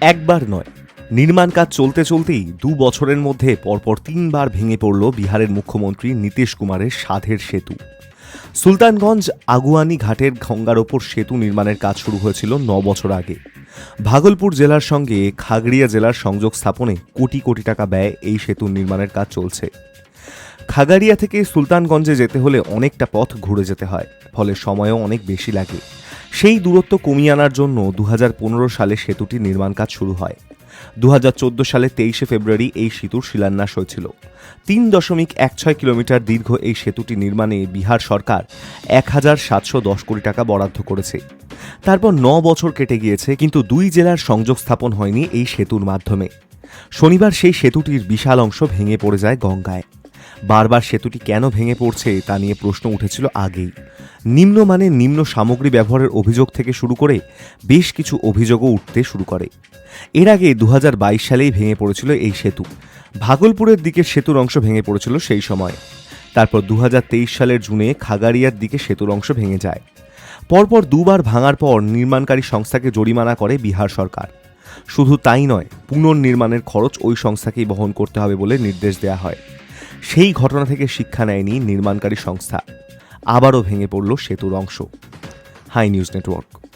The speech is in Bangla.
একবার নয়। নির্মাণ কাজ চলতে চলতেই দু বছরের মধ্যে পরপর তিনবার ভেঙে পড়ল বিহারের মুখ্যমন্ত্রী নীতিশ কুমারের সাধের সেতু। সুলতানগঞ্জ আগুয়ানি ঘাটের গঙ্গার ওপর সেতু নির্মাণের কাজ শুরু হয়েছিল ন বছর আগে। ভাগলপুর জেলার সঙ্গে খাগড়িয়া জেলার সংযোগ স্থাপনে কোটি কোটি টাকা ব্যয় এই সেতু নির্মাণের কাজ চলছে। খাগাড়িয়া থেকে সুলতানগঞ্জে যেতে হলে অনেকটা পথ ঘুরে যেতে হয়, ফলে সময়ও অনেক বেশি লাগে। সেই দূরত্ব কমিয়ে আনার জন্য দু হাজার পনেরো সালে সেতুটির নির্মাণ কাজ শুরু হয়। দু হাজার চোদ্দ সালে তেইশে ফেব্রুয়ারি এই সেতুর শিলান্যাস হয়েছিল। তিন দশমিক এক ছয় কিলোমিটার দীর্ঘ এই সেতুটি নির্মাণে বিহার সরকার এক হাজার সাতশো দশ কোটি টাকা বরাদ্দ করেছে। তারপর ন বছর কেটে গিয়েছে, কিন্তু দুই জেলার সংযোগ স্থাপন হয়নি এই সেতুর মাধ্যমে। শনিবার সেই সেতুটির বিশাল অংশ ভেঙে পড়ে যায় গঙ্গায়। বারবার সেতুটি কেন ভেঙে পড়ছে তা নিয়ে প্রশ্ন উঠেছিল আগেই। নিম্নমানের নিম্ন সামগ্রী ব্যবহারের অভিযোগ থেকে শুরু করে বেশ কিছু অভিযোগও উঠতে শুরু করে। এর আগে দু হাজার বাইশ সালেই ভেঙে পড়েছিল এই সেতু। ভাগলপুরের দিকের সেতুর অংশ ভেঙে পড়েছিল সেই সময়। তারপর দু হাজার তেইশ সালের জুনে খাগাড়িয়ার দিকে সেতুর অংশ ভেঙে যায়। পরপর দুবার ভাঙার পর নির্মাণকারী সংস্থাকে জরিমানা করে বিহার সরকার। শুধু তাই নয়, পুনর্নির্মাণের খরচ ওই সংস্থাকেই বহন করতে হবে বলে নির্দেশ দেওয়া হয়। সেই ঘটনা থেকে শিক্ষা নেয়নি নির্মাণকারী সংস্থা। আবারও ভেঙে পড়ল সেতুর অংশ। High News Network.